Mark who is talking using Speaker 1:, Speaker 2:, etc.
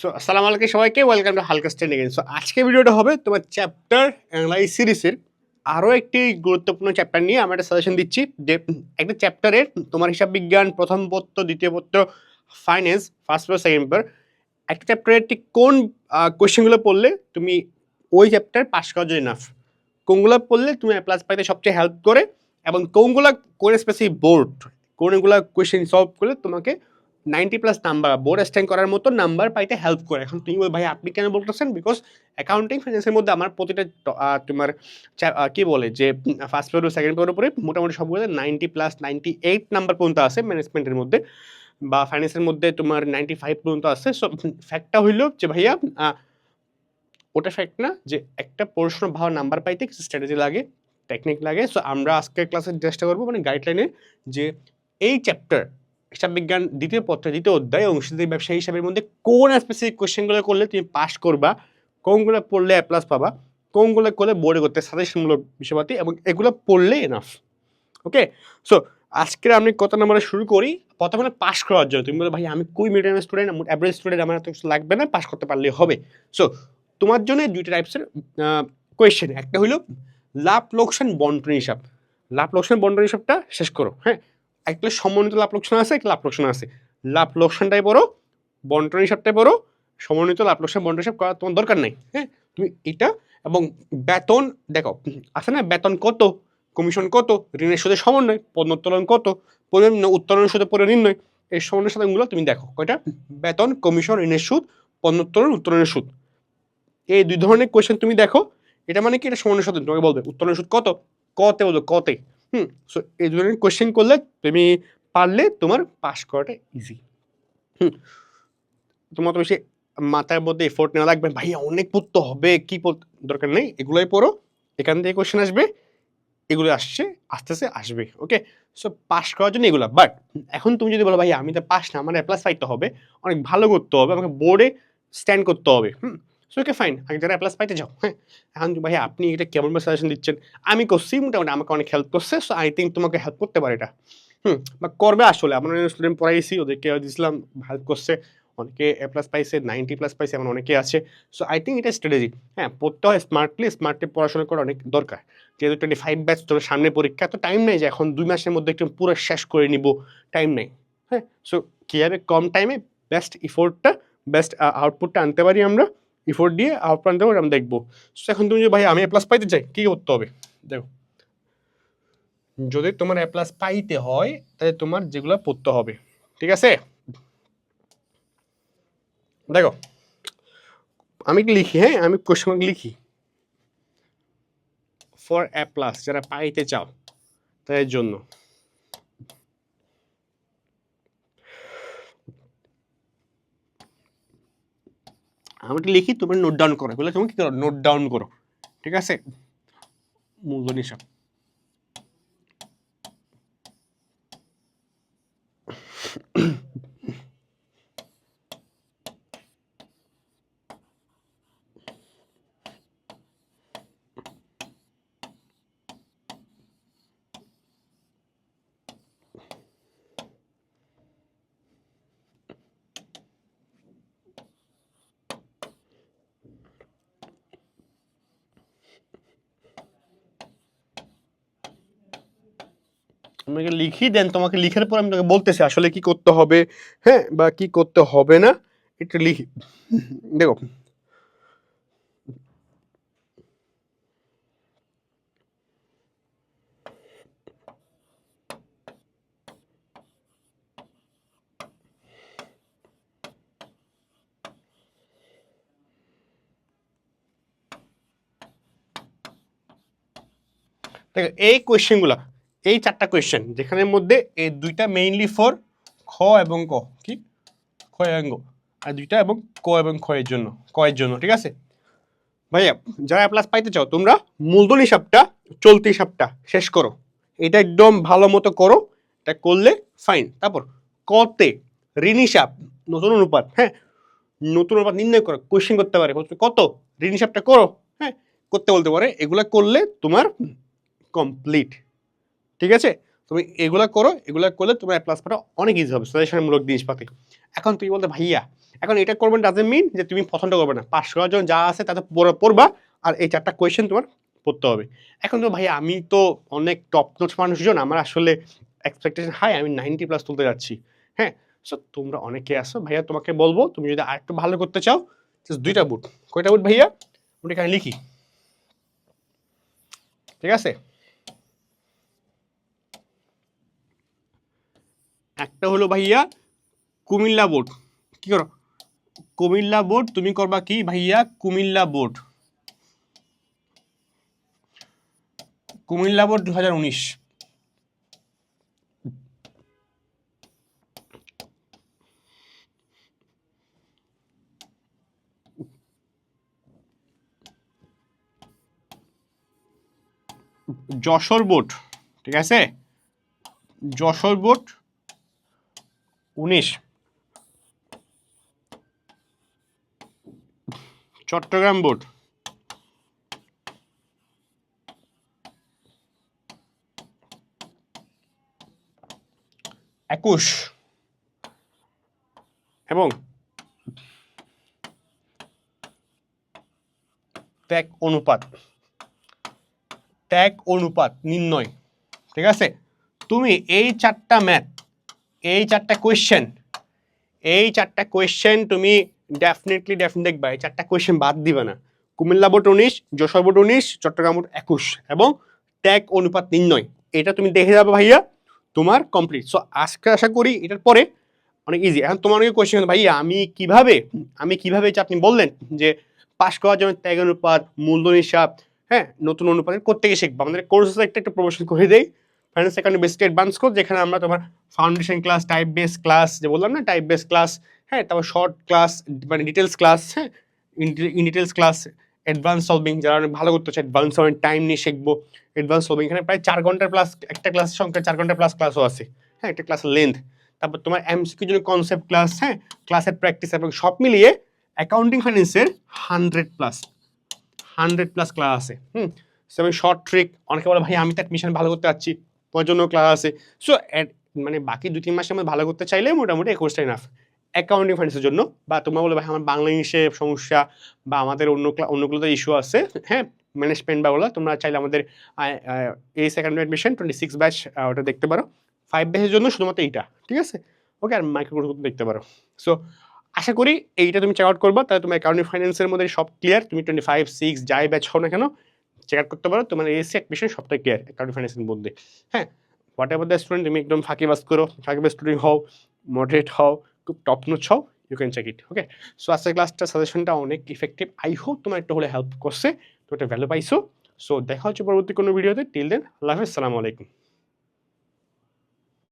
Speaker 1: So আসসালামু আলাইকুম সবাইকে ওয়েলকাম টু হালকা স্ট্যান্ড এগেন সো আজকে ভিডিওটা হবে তোমার চ্যাপ্টার অ্যানালাইজ সিরিজের আরও একটি গুরুত্বপূর্ণ চ্যাপ্টার নিয়ে আমরা একটা সাজেশন দিচ্ছি যে একটা চ্যাপ্টারের তোমার হিসাব বিজ্ঞান, প্রথম পত্র, দ্বিতীয় পত্র finance first paper second paper একটা চ্যাপ্টারের ঠিক কোন কোয়েশ্চেনগুলো পড়লে তুমি ওই চ্যাপ্টার পাস করার জন্য নাফ কোনগুলো পড়লে তুমি প্লাস পাইতে সবচেয়ে হেল্প করে? এবং কোনগুলো, কোন স্পেসিফিক বোর্ড কোনগুলো কোয়েশ্চেন সলভ করলে তোমাকে ninety plus number board stand করার মতো নাম্বার পাইতে হেল্প করে। এখন তুমি ভাই, আপনি কেন বলতেছেন? বিকজ অ্যাকাউন্টিং ফাইন্যান্সের মধ্যে আমার প্রতিটা তোমার কি বলে যে ফার্স্ট পেপার সেকেন্ড পেপার উপরে মোটামুটি সবগুলো ninety plus ninety eight number পর্যন্ত আছে ম্যানেজমেন্টের মধ্যে। বা ফাইন্যান্সের মধ্যে তোমার নাইনটি ফাইভ পর্যন্ত আছে। সো ফ্যাক্টটা হইল যে, ভাইয়া ওটা ফ্যাক্ট না যে, একটা প্রশ্ন ভালো নাম্বার পাইতে কিছু স্ট্র্যাটেজি লাগে টেকনিক লাগে। সো আমরা আজকের ক্লাসে চেষ্টা করব মানে গাইডলাইনে যে, এই চ্যাপ্টার হিসাব বিজ্ঞান দ্বিতীয় পত্র, দ্বিতীয় অধ্যায় অংশীদারি ব্যবসায়ী হিসাবের মধ্যে কোন স্পেসিফিক কোশ্চেনগুলো করলে তুমি পাস করবা কোনগুলো পড়লে এ প্লাস পাবা কোনগুলো করলে বোর্ডে করতে সাজেশনমূলক বিষয়পাতি এবং এগুলো পড়লে এনাফ ওকে সো আজকের আমি কত নম্বরে শুরু করি? প্রথমে পাস করার জন্য। তুমি বলো ভাই, আমি কুই মিডিয়াম স্টুডেন্ট অ্যাভারেজ স্টুডেন্ট আমার এত কিছু লাগবে না পাস করতে পারলে হবে। সো তোমার জন্য দুইটা টাইপসের কোয়েশ্চেন একটা হলো লাভ, লোকসান, বন্টন হিসাব। লাভ, লোকসান, বন্টন হিসাবটা শেষ করো হ্যাঁ? একটা সমন্বিত লাভ লোকসান আছে, একটা লাভ লোকসান আছে। লাভ লোকসানটাই পড়ো বন্টন হিসাবটাই পড়ো সমন্বিত লাভ লোকসান বন্টন হিসাব করার তোমার দরকার নেই হ্যাঁ? তুমি এটা এবং বেতন, দেখো, আছে না? বেতন কত? কমিশন কত? ঋণের সুদের সমন্বয় পণ্যোত্তোলন কত? পণ্য উত্তোলন সুদের পরে নির্ণয়, এই সমন্বয় সাধনগুলো তুমি দেখো, কয়টা? বেতন, কমিশন, ঋণের সুদ পণ্যোত্তোলন উত্তোলনের সুদ। এই দুই ধরনের কোয়েশ্চেন তুমি দেখো, এটা মানে কি? এটা সমন্বয় সাধন তোমাকে বলবে, উত্তোলনের সুদ কত? কতে বলবে, কতে। হুম সো এই ধরনের কোয়েশ্চেন করলে তুমি পারলে তোমার পাস করাটা ইজি হুম, তোমার তো বেশি মাথার মধ্যে এফোর্ট নেওয়া লাগবে ভাইয়া, অনেক পড়তে হবে, কি দরকার নেই, এগুলোই পড়ো। এখান থেকে কোয়েশ্চেন আসবে, এগুলো আসছে, আস্তে আস্তে আসবে ওকে সো পাস করার জন্য এগুলো। বাট এখন তুমি যদি বলো ভাই আমি তো পাস না, আমার প্লাস পাইতে হবে, অনেক ভালো করতে হবে, আমাকে বোর্ডে স্ট্যান্ড করতে হবে। হুম সো ওকে ফাইন আগে যারা প্লাস পাইতে যাও হ্যাঁ? এখন ভাই আপনি এটা কেমন সাজেশন দিচ্ছেন? আমি করছি মোটামুটি আমাকে অনেক হেল্প করছে সো আই থিঙ্ক তোমাকে হেল্প করতে পারে এটা। হুম, বা করবে আসলে। আমরা স্টুডেন্ট পড়াইছি, ওদেরকে দিয়েছিলাম হেল্প করছে। অনেকে এ প্লাস পাইছে নাইনটি প্লাস পাইছে, এমন অনেকে আছে। সো আই থিঙ্ক এটা স্ট্র্যাটেজি হ্যাঁ পড়তে হয় স্মার্টলি স্মার্টলি পড়াশোনা করা অনেক দরকার। যেহেতু টোয়েন্টি ফাইভ ব্যাচ তোমার সামনে পরীক্ষা, তো টাইম নেই যে এখন দুই মাসের মধ্যে একটু পুরো শেষ করে নিব। টাইম নেই। হ্যাঁ সো কীভাবে কম টাইমে বেস্ট ইফোর্টটা বেস্ট আউটপুটটা আনতে পারি আমরা? ইফোর্ট দিয়ে আনতে পারি আমরা দেখব। এখন তুমি যদি ভাই আমি এ প্লাস পাইতে চাই, কী করতে হবে? দেখো। যদি তোমার এ প্লাস পাইতে হয়, তাহলে তোমার যেগুলো পড়তে হবে। ঠিক আছে? দেখো। আমি লিখি হ্যাঁ? আমি কোশ্চেন লিখি। ফর এ প্লাস যারা পাইতে চাও, তাদের জন্য। আমি এটা লিখি, তুমি নোট ডাউন করো। এগুলো তুমি কি করো? নোট ডাউন করো। ঠিক আছে? মূলধন হিসাব। আমাকে লিখি দেন তোমাকে লিখার পর আমি তোমাকে বলতেছি আসলে কি করতে হবে হ্যাঁ বা কি করতে হবে না, এটা লিখি। দেখো। দেখো, এই কোয়েশ্চেনগুলো এই চারটা কোয়েশ্চেন যেখানের মধ্যে এই দুইটা মেইনলি ফর খ এবং ক, কি? খ এবং গ। আর দুইটা এবং ক এবং এর জন্য, ক এর জন্য, ঠিক আছে? ভাইয়া, যারা প্লাস পাইতে চাও, তোমরা মূলধন হিসাবটা, চলতি হিসাবটা শেষ করো। এটা একদম ভালো মতো করো, এটা করলে ফাইন তারপর, কতে ঋণ হিসাব, নতুন অনুপাত হ্যাঁ? নতুন অনুপাত নির্ণয় করো কোয়েশ্চেন করতে পারে কত? ঋণ হিসাবটা করো হ্যাঁ? করতে বলতে পারে, এগুলা করলে তোমার কমপ্লিট ঠিক আছে? তুমি এগুলো করো, এগুলো করলে তোমার প্লাস পাটা অনেক ইজি হবে সাজেশনমূলক জিনিসপাতি। এখন তুমি বলতে, ভাইয়া, এখন এটা করবে ডাজেন্ট মিন যে তুমি পছন্দ করবে না। পাঁচ করার জন্য যা আছে তাতে পড়া- পড়বা, আর এই চারটা কোয়েশ্চেন তোমার পড়তে হবে। এখন তো ভাইয়া, আমি তো অনেক টপ নোট মানুষজন, আমার আসলে এক্সপেকটেশন হাই আমি নাইনটি প্লাস তুলতে যাচ্ছি। হ্যাঁ? সো তোমরা অনেকে আসো ভাইয়া, তোমাকে বলব, তুমি যদি আরেকটু ভালো করতে চাও দুইটা বুট কয়টা বুট ভাইয়া? ওটা এখানে লিখি। ঠিক আছে? একটা হলো ভাইয়া কুমিল্লা বোর্ড। কি করো? কুমিল্লা বোর্ড, তুমি করবা কি ভাইয়া? কুমিল্লা বোর্ড। কুমিল্লা বোর্ড দু হাজার উনিশ। যশোর বোর্ড, ঠিক আছে? যশোর বোর্ড উনিশ। চট্টগ্রাম বোর্ড। একুশ। এবং ত্যাগ অনুপাত। ত্যাগ অনুপাত নির্ণয়। ঠিক আছে? তুমি এই চারটা ম্যাথ এই চারটা কোয়েশ্চেন এই চারটা কোয়েশ্চেন তুমি ডেফিনেটলি ডেফিনেট দেখবা, এই চারটা কোয়েশ্চেন বাদ দিবে না। কুমিল্লা বোর্ড উনিশ, যশোর বোর্ড উনিশ, চট্টগ্রাম বোর্ড একুশ এবং ত্যাগ অনুপাত নির্ণয়। এটা তুমি দেখে যাবে ভাইয়া, তোমার কমপ্লিট সো আজকে আশা করি এটার পরে অনেক ইজি এখন তোমার অনেক কোয়েশ্চেন ভাইয়া, আমি কীভাবে আমি কীভাবে আপনি বললেন যে পাশ করার জন্য ত্যাগ অনুপাত, মূলধন হিসাব হ্যাঁ নতুন অনুপাত করতে গিয়ে শিখব? আমাদের কোর্সে একটা একটা প্রমোশন করে দেই। Finance account based advance course যেখানে আমরা তোমার foundation class type base class যে বললাম না টাইপ বেস ক্লাস হ্যাঁ তারপর শর্ট ক্লাস মানে ডিটেলস ক্লাস হ্যাঁ in details class advance solving যারা অনেক ভালো করতে চায় অ্যাডভান্স সলভিং টাইম নিয়ে শিখব অ্যাডভান্স সলভিং এখানে প্রায় চার ঘণ্টার প্লাস একটা ক্লাসের সংখ্যা চার ঘণ্টা প্লাস ক্লাসও আছে হ্যাঁ একটা ক্লাসের লেন্থ তারপর তোমার এমসিকিউ জন্য কনসেপ্ট ক্লাস হ্যাঁ ক্লাসের প্র্যাকটিস এবং সব মিলিয়ে অ্যাকাউন্টিং ফাইন্যান্সের hundred plus hundred plus class আছে, হুম সেভেন শর্ট ট্রিক অনেকে বলে, ভাই, আমি তো অ্যাডমিশন ভালো করতে পারছি। জন্য ক্লাস আছে। সো মানে বাকি দু তিন মাসের মধ্যে ভালো করতে চাইলে মোটামুটি এই কোর্সটা ইনাফ অ্যাকাউন্টিং ফাইন্যান্সের জন্য। বা তোমরা বলে ভাই, আমার বাংলা ইংলিশে সমস্যা বা আমাদের অন্য ক্লা- অন্যগুলোতে ইস্যু আছে। হ্যাঁ ম্যানেজমেন্ট বা ওগুলো তোমরা চাইলে আমাদের এই second admission twenty six batch ওটা দেখতে পারো। ফাইভ ব্যাচের জন্য শুধুমাত্র এইটা, ঠিক আছে? ওকে আর মাইক্রো দেখতে পারো। সো আশা করি এইটা তুমি চেক আউট করবা। তাহলে তোমার অ্যাকাউন্টিং ফাইন্যান্সের মধ্যে সব ক্লিয়ার তুমি টোয়েন্টি ফাইভ সিক্স যাই ব্যাচ হও না কেন চেক আউট করতে পারো, তোমার এসি অ্যাডমিশন সবটাই ক্লিয়ার অ্যাকাউন্ট ফাইন্যান্সের মধ্যে হ্যাঁ হোয়াট এভার দ্য স্টুডেন্ট তুমি একদম ফাঁকিবাজ করো ফাঁকিবাজ স্টুডেন্ট হও মডারেট হও, খুব টপ নোচ হও you can check it okay so আজকের ক্লাসটা সাজেশনটা অনেক ইফেক্টিভ আই হোপ তোমার একটা হলে হেল্প করছে তো একটা ভ্যালু পাইছো। সো দেখা হচ্ছে পরবর্তী কোনো ভিডিওতে টিল দেন আল্লাহ হাফিজ আলাইকুম।